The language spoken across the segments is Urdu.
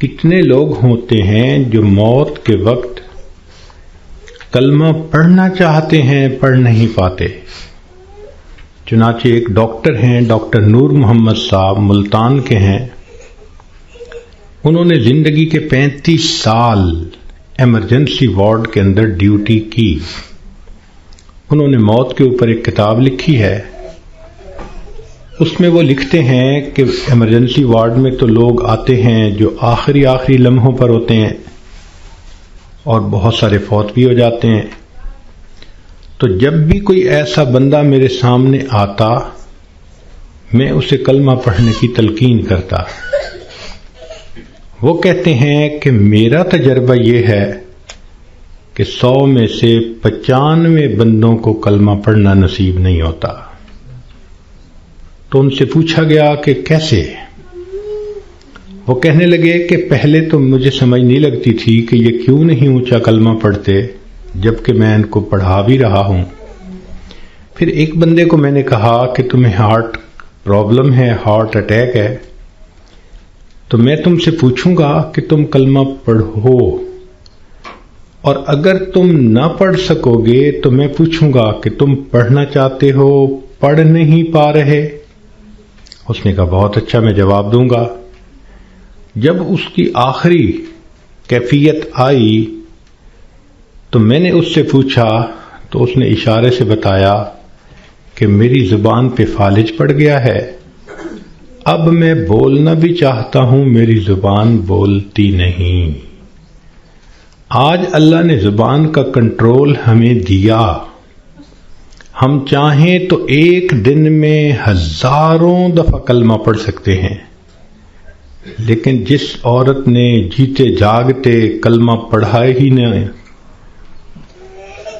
کتنے لوگ ہوتے ہیں جو موت کے وقت کلمہ پڑھنا چاہتے ہیں پڑھ نہیں پاتے؟ چنانچہ ایک ڈاکٹر ہیں، ڈاکٹر نور محمد صاحب ملتان کے ہیں۔ انہوں نے زندگی کے پینتیس سال ایمرجنسی وارڈ کے اندر ڈیوٹی کی۔ انہوں نے موت کے اوپر ایک کتاب لکھی ہے۔ اس میں وہ لکھتے ہیں کہ ایمرجنسی وارڈ میں تو لوگ آتے ہیں جو آخری آخری لمحوں پر ہوتے ہیں اور بہت سارے فوت بھی ہو جاتے ہیں۔ تو جب بھی کوئی ایسا بندہ میرے سامنے آتا، میں اسے کلمہ پڑھنے کی تلقین کرتا۔ وہ کہتے ہیں کہ میرا تجربہ یہ ہے کہ سو میں سے پچانوے بندوں کو کلمہ پڑھنا نصیب نہیں ہوتا۔ تو ان سے پوچھا گیا کہ کیسے؟ وہ کہنے لگے کہ پہلے تو مجھے سمجھ نہیں لگتی تھی کہ یہ کیوں نہیں اونچا کلمہ پڑھتے، جبکہ میں ان کو پڑھا بھی رہا ہوں۔ پھر ایک بندے کو میں نے کہا کہ تمہیں ہارٹ پرابلم ہے، ہارٹ اٹیک ہے۔ تو میں تم سے پوچھوں گا کہ تم کلمہ پڑھو۔ اور اگر تم نہ پڑھ سکو گے تو میں پوچھوں گا کہ تم پڑھنا چاہتے ہو، پڑھ نہیں پا رہے۔ اس نے کہا، بہت اچھا میں جواب دوں گا. جب اس کی آخری کیفیت آئی تو میں نے اس سے پوچھا، تو اس نے اشارے سے بتایا کہ میری زبان پہ فالج پڑ گیا ہے۔ اب میں بولنا بھی چاہتا ہوں، میری زبان بولتی نہیں۔ آج اللہ نے زبان کا کنٹرول ہمیں دیا۔ ہم چاہیں تو ایک دن میں ہزاروں دفعہ کلمہ پڑھ سکتے ہیں۔ لیکن جس عورت نے جیتے جاگتے کلمہ پڑھا ہی نہ،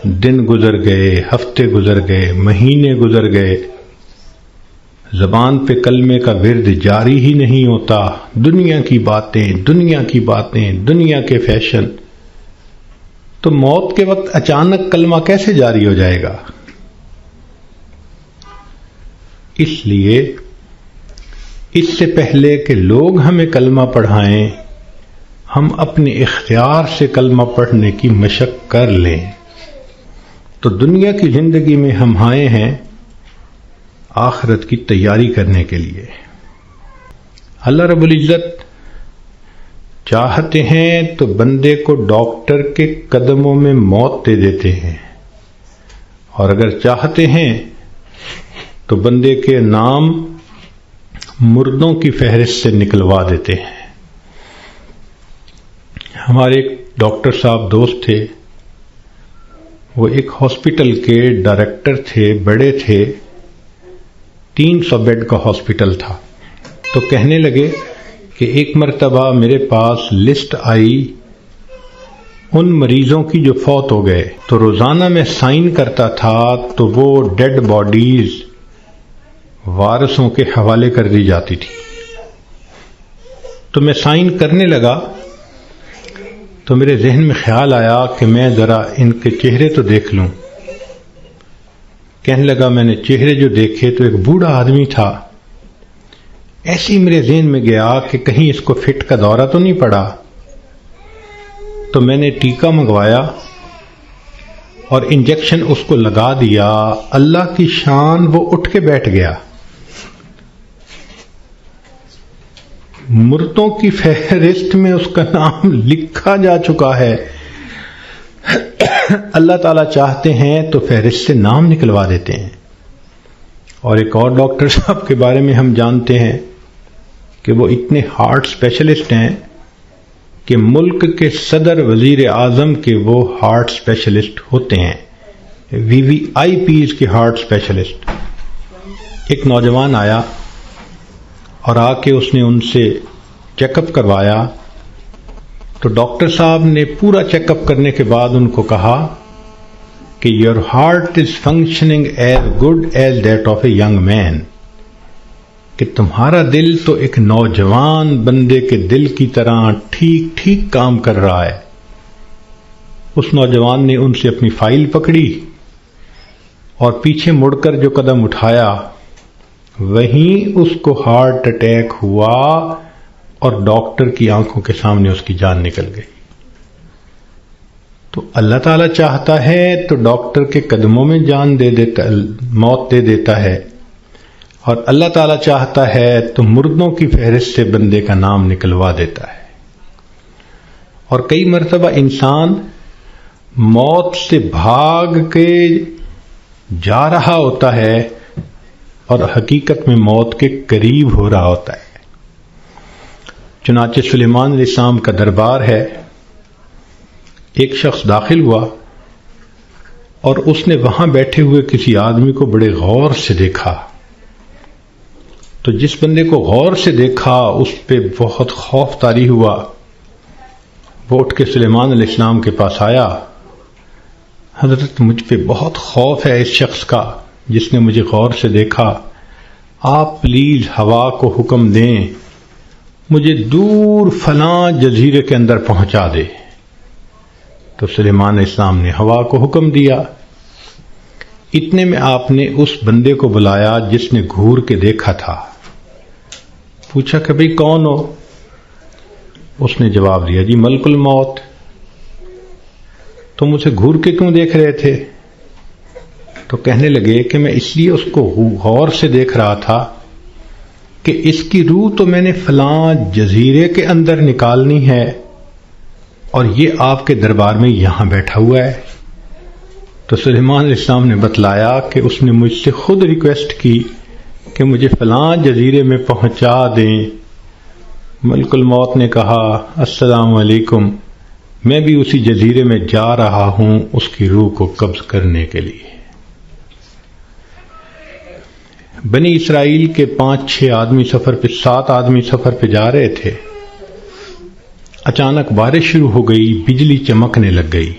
دن گزر گئے، ہفتے گزر گئے، مہینے گزر گئے، زبان پہ کلمے کا ورد جاری ہی نہیں ہوتا۔ دنیا کی باتیں، دنیا کی باتیں، دنیا کے فیشن۔ تو موت کے وقت اچانک کلمہ کیسے جاری ہو جائے گا؟ اس لیے اس سے پہلے کہ لوگ ہمیں کلمہ پڑھائیں، ہم اپنے اختیار سے کلمہ پڑھنے کی مشق کر لیں۔ تو دنیا کی زندگی میں ہم آئے ہیں آخرت کی تیاری کرنے کے لیے۔ اللہ رب العزت چاہتے ہیں تو بندے کو ڈاکٹر کے قدموں میں موت دے دیتے ہیں۔ اور اگر چاہتے ہیں تو بندے کے نام مردوں کی فہرست سے نکلوا دیتے ہیں۔ ہمارے ایک ڈاکٹر صاحب دوست تھے۔ وہ ایک ہاسپٹل کے ڈائریکٹر تھے، بڑے تھے۔ تین سو بیڈ کا ہاسپٹل تھا۔ تو کہنے لگے کہ ایک مرتبہ میرے پاس لسٹ آئی، ان مریضوں کی جو فوت ہو گئے۔ تو روزانہ میں سائن کرتا تھا تو وہ ڈیڈ باڈیز وارثوں کے حوالے کر دی جاتی تھی۔ تو میں سائن کرنے لگا تو میرے ذہن میں خیال آیا کہ میں ذرا ان کے چہرے تو دیکھ لوں۔ کہنے لگا، میں نے چہرے جو دیکھے تو ایک بوڑھا آدمی تھا۔ ایسے ہی میرے ذہن میں گیا کہ کہیں اس کو فٹ کا دورہ تو نہیں پڑا۔ تو میں نے ٹیکا منگوایا اور انجیکشن اس کو لگا دیا۔ اللہ کی شان وہ اٹھ کے بیٹھ گیا۔ مردوں کی فہرست میں اس کا نام لکھا جا چکا ہے۔ اللہ تعالی چاہتے ہیں تو فہرست سے نام نکلوا دیتے ہیں۔ اور ایک اور ڈاکٹر صاحب کے بارے میں ہم جانتے ہیں کہ وہ اتنے ہارٹ اسپیشلسٹ ہیں کہ ملک کے صدر وزیر اعظم کے وہ ہارٹ اسپیشلسٹ ہوتے ہیں۔ وی وی آئی پیز کے ہارٹ اسپیشلسٹ ایک نوجوان آیا۔ اور آ کے اس نے ان سے چیک اپ کروایا تو ڈاکٹر صاحب نے پورا چیک اپ کرنے کے بعد ان کو کہا کہ your heart is functioning as good as that of a young man کہ تمہارا دل تو ایک نوجوان بندے کے دل کی طرح ٹھیک ٹھیک کام کر رہا ہے۔ اس نوجوان نے ان سے اپنی فائل پکڑی اور پیچھے مڑ کر جو قدم اٹھایا وہیں اس کو ہارٹ اٹیک ہوا اور ڈاکٹر کی آنکھوں کے سامنے اس کی جان نکل گئی۔ تو اللہ تعالی چاہتا ہے تو ڈاکٹر کے قدموں میں جان دے دیتا، موت دے دیتا ہے۔ اور اللہ تعالی چاہتا ہے تو مردوں کی فہرست سے بندے کا نام نکلوا دیتا ہے۔ اور کئی مرتبہ انسان موت سے بھاگ کے جا رہا ہوتا ہے اور حقیقت میں موت کے قریب ہو رہا ہوتا ہے۔ چنانچہ سلیمان علیہ السلام کا دربار ہے۔ ایک شخص داخل ہوا اور اس نے وہاں بیٹھے ہوئے کسی آدمی کو بڑے غور سے دیکھا۔ تو جس بندے کو غور سے دیکھا، اس پہ بہت خوف تاری ہوا۔ وہ اٹھ کے سلیمان علیہ السلام کے پاس آیا۔ حضرت مجھ پہ بہت خوف ہے اس شخص کا۔ جس نے مجھے غور سے دیکھا، آپ پلیز ہوا کو حکم دیں، مجھے دور فلاں جزیرے کے اندر پہنچا دے۔ تو سلیمان اسلام نے ہوا کو حکم دیا۔ اتنے میں آپ نے اس بندے کو بلایا جس نے گھور کے دیکھا تھا۔ پوچھا کہ بھائی کون ہو؟ اس نے جواب دیا جی ملک الموت۔ تم اسے گھور کے کیوں دیکھ رہے تھے؟ تو کہنے لگے کہ میں اس لیے اس کو غور سے دیکھ رہا تھا کہ اس کی روح تو میں نے فلاں جزیرے کے اندر نکالنی ہے اور یہ آپ کے دربار میں یہاں بیٹھا ہوا ہے۔ تو سلیمان علیہ السلام نے بتلایا کہ اس نے مجھ سے خود ریکویسٹ کی کہ مجھے فلاں جزیرے میں پہنچا دیں۔ ملک الموت نے کہا، السلام علیکم، میں بھی اسی جزیرے میں جا رہا ہوں اس کی روح کو قبض کرنے کے لیے۔ بنی اسرائیل کے پانچ چھ آدمی سفر پہ سات آدمی سفر پہ جا رہے تھے۔ اچانک بارش شروع ہو گئی، بجلی چمکنے لگ گئی۔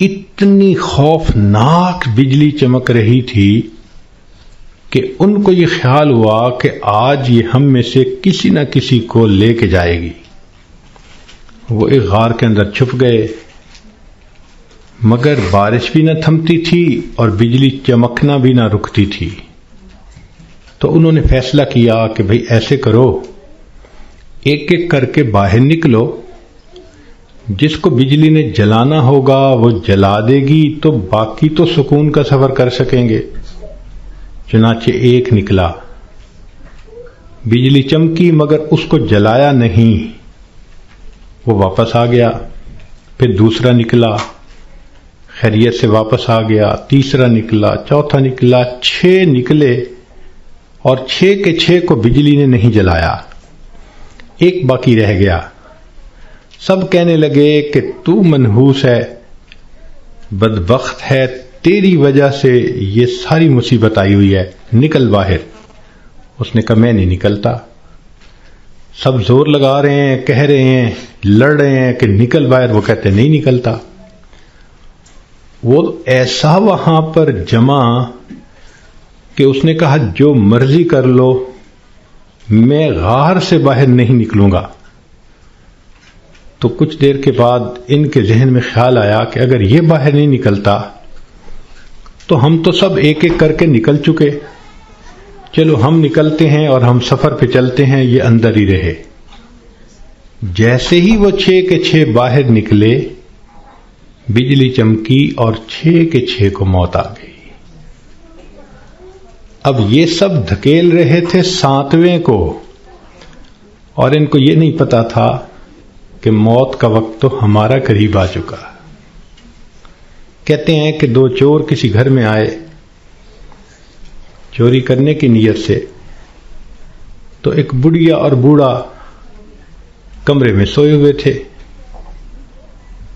اتنی خوفناک بجلی چمک رہی تھی کہ ان کو یہ خیال ہوا کہ آج یہ ہم میں سے کسی نہ کسی کو لے کے جائے گی۔ وہ ایک غار کے اندر چھپ گئے۔ مگر بارش بھی نہ تھمتی تھی اور بجلی چمکنا بھی نہ رکتی تھی۔ تو انہوں نے فیصلہ کیا کہ بھئی ایسے کرو، ایک ایک کر کے باہر نکلو۔ جس کو بجلی نے جلانا ہوگا وہ جلا دے گی، تو باقی تو سکون کا سفر کر سکیں گے۔ چنانچہ ایک نکلا۔ بجلی چمکی مگر اس کو جلایا نہیں۔ وہ واپس آ گیا۔ پھر دوسرا نکلا۔ خیریت سے واپس آ گیا۔ تیسرا نکلا۔ چوتھا نکلا۔ چھ نکلے۔ اور چھ کے چھ کو بجلی نے نہیں جلایا۔ ایک باقی رہ گیا۔ سب کہنے لگے کہ تو منحوس ہے، بدبخت ہے، تیری وجہ سے یہ ساری مصیبت آئی ہوئی ہے۔ نکل باہر۔ اس نے کہا، میں نہیں نکلتا۔ سب زور لگا رہے ہیں، کہہ رہے ہیں، لڑ رہے ہیں کہ نکل باہر۔ وہ کہتے، نہیں نکلتا۔ وہ ایسا وہاں پر جمع کہ اس نے کہا، جو مرضی کر لو، میں غار سے باہر نہیں نکلوں گا۔ تو کچھ دیر کے بعد ان کے ذہن میں خیال آیا کہ اگر یہ باہر نہیں نکلتا، تو ہم تو سب ایک ایک کر کے نکل چکے۔ چلو، ہم نکلتے ہیں اور ہم سفر پہ چلتے ہیں، یہ اندر ہی رہے۔ جیسے ہی وہ چھ کے چھ باہر نکلے، بجلی چمکی اور چھ کے چھ کو موت آ گئی۔ اب یہ سب دھکیل رہے تھے ساتویں کو۔ اور ان کو یہ نہیں پتا تھا کہ موت کا وقت تو ہمارا قریب آ چکا۔ کہتے ہیں کہ دو چور کسی گھر میں آئے چوری کرنے کی نیت سے۔ تو ایک بڑھیا اور بوڑھا کمرے میں سوئے ہوئے تھے۔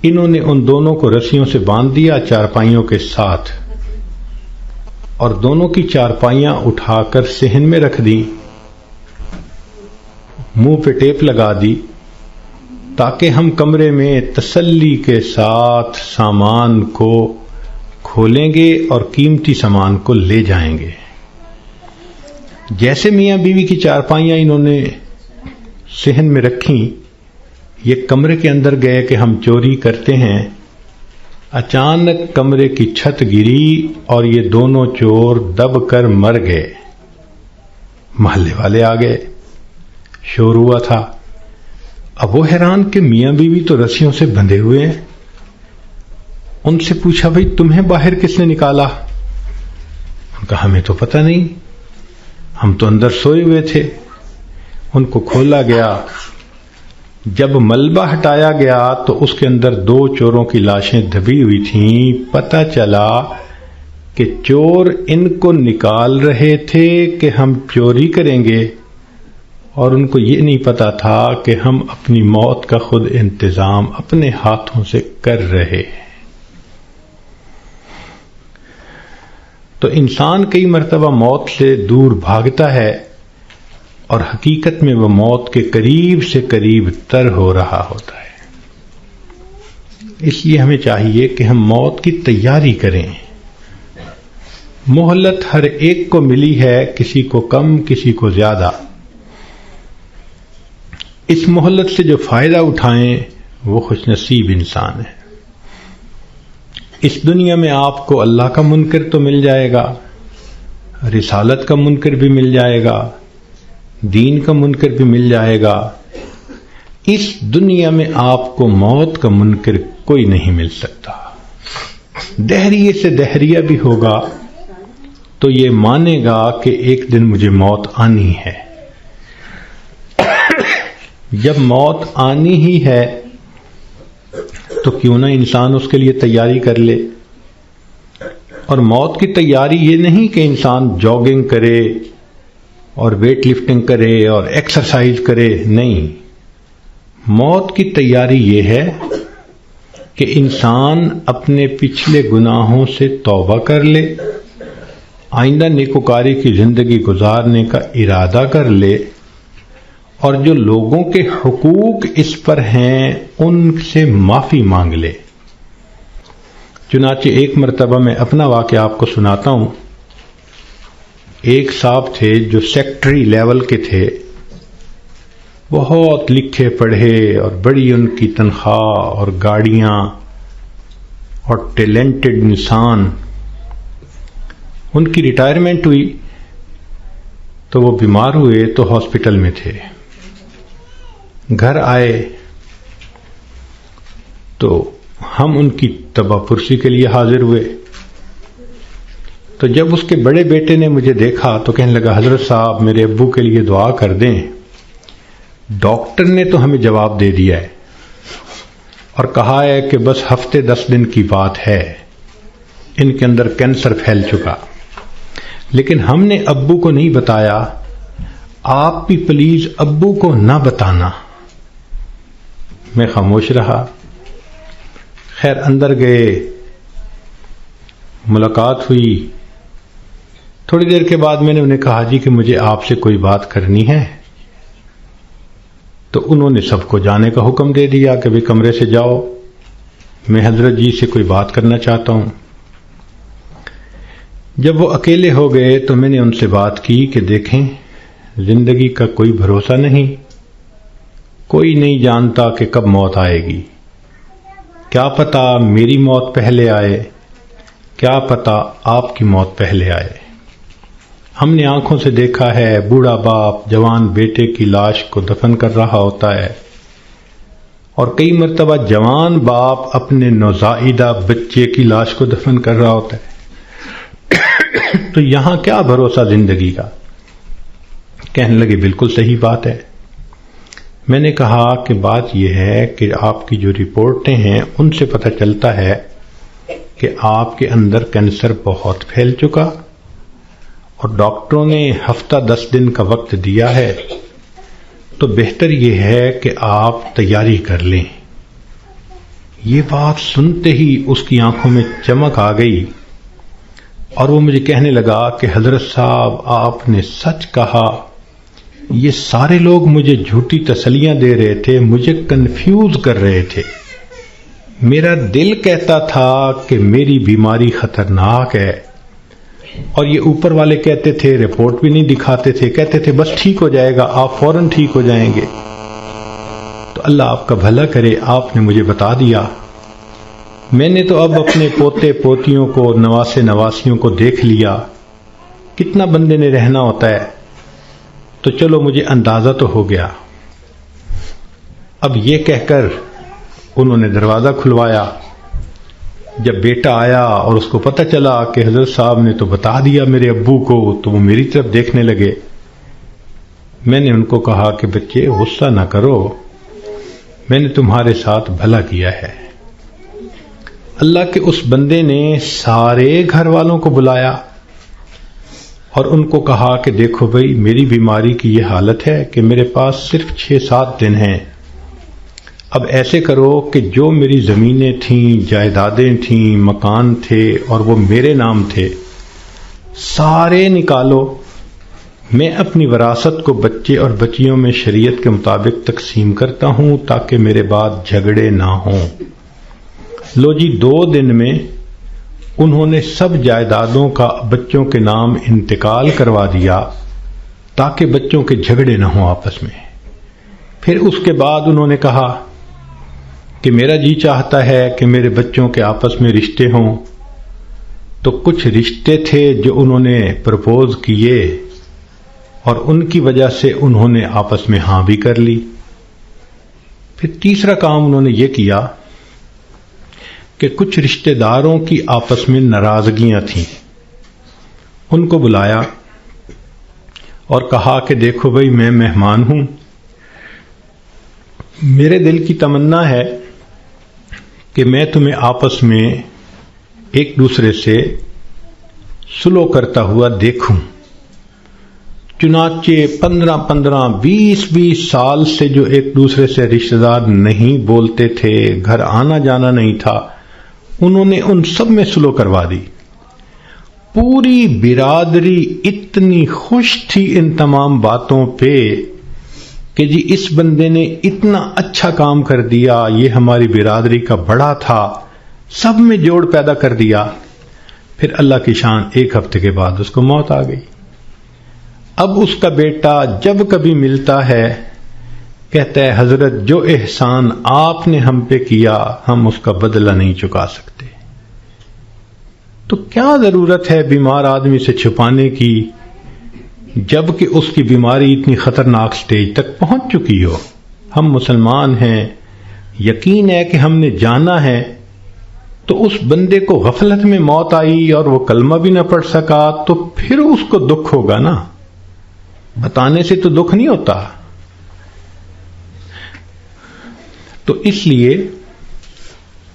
انہوں نے ان دونوں کو رسیوں سے باندھ دیا چارپائیوں کے ساتھ۔ اور دونوں کی چارپائیاں اٹھا کر سہن میں رکھ دی منہ پہ ٹیپ لگا دی تاکہ ہم کمرے میں تسلی کے ساتھ سامان کو کھولیں گے اور قیمتی سامان کو لے جائیں گے۔ جیسے میاں بیوی کی چارپائیاں انہوں نے سہن میں رکھی یہ کمرے کے اندر گئے کہ ہم چوری کرتے ہیں۔ اچانک کمرے کی چھت گری اور یہ دونوں چور دب کر مر گئے۔ محلے والے آ گئے۔ شور ہوا تھا۔ اب وہ حیران کہ میاں بیوی تو رسیوں سے بندھے ہوئے ہیں۔ ان سے پوچھا، بھائی، تمہیں باہر کس نے نکالا؟ ان کا، ہمیں تو پتہ نہیں۔ ہم تو اندر سوئے ہوئے تھے۔ ان کو کھولا گیا۔ جب ملبہ ہٹایا گیا تو اس کے اندر دو چوروں کی لاشیں دبی ہوئی تھیں۔ پتہ چلا کہ چور ان کو نکال رہے تھے کہ ہم چوری کریں گے۔ اور ان کو یہ نہیں پتا تھا کہ ہم اپنی موت کا خود انتظام اپنے ہاتھوں سے کر رہے ہیں۔ تو انسان کئی مرتبہ موت سے دور بھاگتا ہے۔ اور حقیقت میں وہ موت کے قریب سے قریب تر ہو رہا ہوتا ہے۔ اس لیے ہمیں چاہیے کہ ہم موت کی تیاری کریں۔ محلت ہر ایک کو ملی ہے، کسی کو کم، کسی کو زیادہ۔ اس محلت سے جو فائدہ اٹھائیں، وہ خوش نصیب انسان ہے۔ اس دنیا میں آپ کو اللہ کا منکر تو مل جائے گا، رسالت کا منکر بھی مل جائے گا۔ دین کا منکر بھی مل جائے گا۔ اس دنیا میں آپ کو موت کا منکر کوئی نہیں مل سکتا۔ دہریے سے دہریہ بھی ہوگا تو یہ مانے گا کہ ایک دن مجھے موت آنی ہے۔ جب موت آنی ہی ہے تو کیوں نہ انسان اس کے لیے تیاری کر لے۔ اور موت کی تیاری یہ نہیں کہ انسان جاگنگ کرے۔ اور ویٹ لفٹنگ کرے اور ایکسرسائز کرے، نہیں. موت کی تیاری یہ ہے کہ انسان اپنے پچھلے گناہوں سے توبہ کر لے، آئندہ نیکوکاری کی زندگی گزارنے کا ارادہ کر لے، اور جو لوگوں کے حقوق اس پر ہیں ان سے معافی مانگ لے۔ چنانچہ ایک مرتبہ میں اپنا واقعہ آپ کو سناتا ہوں۔ ایک صاحب تھے جو سیکٹری لیول کے تھے۔ بہت لکھے پڑھے اور بڑی ان کی تنخواہ اور گاڑیاں اور ٹیلنٹڈ انسان۔ ان کی ریٹائرمنٹ ہوئی تو وہ بیمار ہوئے تو ہاسپٹل میں تھے۔ گھر آئے تو ہم ان کی تباہ پرسی کے لیے حاضر ہوئے۔ تو جب اس کے بڑے بیٹے نے مجھے دیکھا تو کہنے لگا، حضرت صاحب، میرے ابو کے لیے دعا کر دیں۔ ڈاکٹر نے تو ہمیں جواب دے دیا ہے اور کہا ہے کہ بس ہفتے دس دن کی بات ہے۔ ان کے اندر کینسر پھیل چکا۔ لیکن ہم نے ابو کو نہیں بتایا۔ آپ بھی پلیز ابو کو نہ بتانا۔ میں خاموش رہا۔ خیر، اندر گئے۔ ملاقات ہوئی۔ تھوڑی دیر کے بعد میں نے انہیں کہا جی کہ مجھے آپ سے کوئی بات کرنی ہے۔ تو انہوں نے سب کو جانے کا حکم دے دیا کہ بھی کمرے سے جاؤ۔ میں حضرت جی سے کوئی بات کرنا چاہتا ہوں۔ جب وہ اکیلے ہو گئے تو میں نے ان سے بات کی کہ دیکھیں، زندگی کا کوئی بھروسہ نہیں۔ کوئی نہیں جانتا کہ کب موت آئے گی۔ کیا پتا میری موت پہلے آئے، کیا پتا آپ کی موت پہلے آئے۔ ہم نے آنکھوں سے دیکھا ہے بوڑھا باپ جوان بیٹے کی لاش کو دفن کر رہا ہوتا ہے۔ اور کئی مرتبہ جوان باپ اپنے نوزائیدہ بچے کی لاش کو دفن کر رہا ہوتا ہے۔ تو یہاں کیا بھروسہ زندگی کا؟ کہنے لگے بالکل صحیح بات ہے۔ میں نے کہا کہ بات یہ ہے کہ آپ کی جو رپورٹیں ہیں ان سے پتہ چلتا ہے کہ آپ کے اندر کینسر بہت پھیل چکا۔ اور ڈاکٹروں نے ہفتہ دس دن کا وقت دیا ہے، تو بہتر یہ ہے کہ آپ تیاری کر لیں۔ یہ بات سنتے ہی اس کی آنکھوں میں چمک آ گئی اور وہ مجھے کہنے لگا کہ حضرت صاحب، آپ نے سچ کہا، یہ سارے لوگ مجھے جھوٹی تسلیاں دے رہے تھے، مجھے کنفیوز کر رہے تھے۔ میرا دل کہتا تھا کہ میری بیماری خطرناک ہے۔ اور یہ اوپر والے کہتے تھے رپورٹ بھی نہیں دکھاتے تھے. کہتے تھے، بس ٹھیک ہو جائے گا، آپ فوراً ٹھیک ہو جائیں گے. تو اللہ آپ کا بھلا کرے، آپ نے مجھے بتا دیا۔ میں نے تو اب اپنے پوتے پوتیوں کو، نواسے نواسیوں کو دیکھ لیا۔ کتنا بندے نے رہنا ہوتا ہے۔ تو چلو مجھے اندازہ تو ہو گیا۔ اب یہ کہہ کر انہوں نے دروازہ کھلوایا۔ جب بیٹا آیا اور اس کو پتہ چلا کہ حضرت صاحب نے تو بتا دیا میرے ابو کو، تو وہ میری طرف دیکھنے لگے۔ میں نے ان کو کہا کہ بچے، غصہ نہ کرو۔ میں نے تمہارے ساتھ بھلا کیا ہے۔ اللہ کے اس بندے نے سارے گھر والوں کو بلایا اور ان کو کہا کہ دیکھو بھائی، میری بیماری کی یہ حالت ہے کہ میرے پاس صرف چھ سات دن ہیں۔ اب ایسے کرو کہ جو میری زمینیں تھیں، جائیدادیں تھیں، مکان تھے اور وہ میرے نام تھے، سارے نکالو۔ میں اپنی وراثت کو بچے اور بچیوں میں شریعت کے مطابق تقسیم کرتا ہوں تاکہ میرے بعد جھگڑے نہ ہوں۔ لو جی دو دن میں انہوں نے سب جائیدادوں کا بچوں کے نام انتقال کروا دیا تاکہ بچوں کے جھگڑے نہ ہوں آپس میں۔ پھر اس کے بعد انہوں نے کہا کہ میرا جی چاہتا ہے کہ میرے بچوں کے آپس میں رشتے ہوں۔ تو کچھ رشتے تھے جو انہوں نے پرپوز کیے اور ان کی وجہ سے انہوں نے آپس میں ہاں بھی کر لی۔ پھر تیسرا کام انہوں نے یہ کیا کہ کچھ رشتہ داروں کی آپس میں ناراضگیاں تھیں۔ ان کو بلایا اور کہا کہ دیکھو بھائی میں مہمان ہوں۔ میرے دل کی تمنا ہے کہ میں تمہیں آپس میں ایک دوسرے سے سلو کرتا ہوا دیکھوں۔ چنانچہ پندرہ پندرہ بیس بیس سال سے جو ایک دوسرے سے رشتے دار نہیں بولتے تھے، گھر آنا جانا نہیں تھا، انہوں نے ان سب میں سلو کروا دی۔ پوری برادری اتنی خوش تھی ان تمام باتوں پہ۔ کہ جی اس بندے نے اتنا اچھا کام کر دیا، یہ ہماری برادری کا بڑا تھا، سب میں جوڑ پیدا کر دیا۔ پھر اللہ کی شان ایک ہفتے کے بعد اس کو موت آ گئی۔ اب اس کا بیٹا جب کبھی ملتا ہے، کہتا ہے، حضرت، جو احسان آپ نے ہم پہ کیا، ہم اس کا بدلہ نہیں چکا سکتے۔ تو کیا ضرورت ہے بیمار آدمی سے چھپانے کی؟ جبکہ اس کی بیماری اتنی خطرناک سٹیج تک پہنچ چکی ہو۔ ہم مسلمان ہیں، یقین ہے کہ ہم نے جانا ہے۔ تو اس بندے کو غفلت میں موت آئی اور وہ کلمہ بھی نہ پڑھ سکا، تو پھر اس کو دکھ ہوگا نا؟ بتانے سے تو دکھ نہیں ہوتا۔ تو اس لیے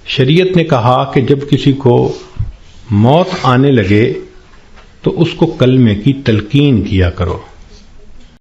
شریعت نے کہا کہ جب کسی کو موت آنے لگے تو اس کو کلمے کی تلقین کیا کرو۔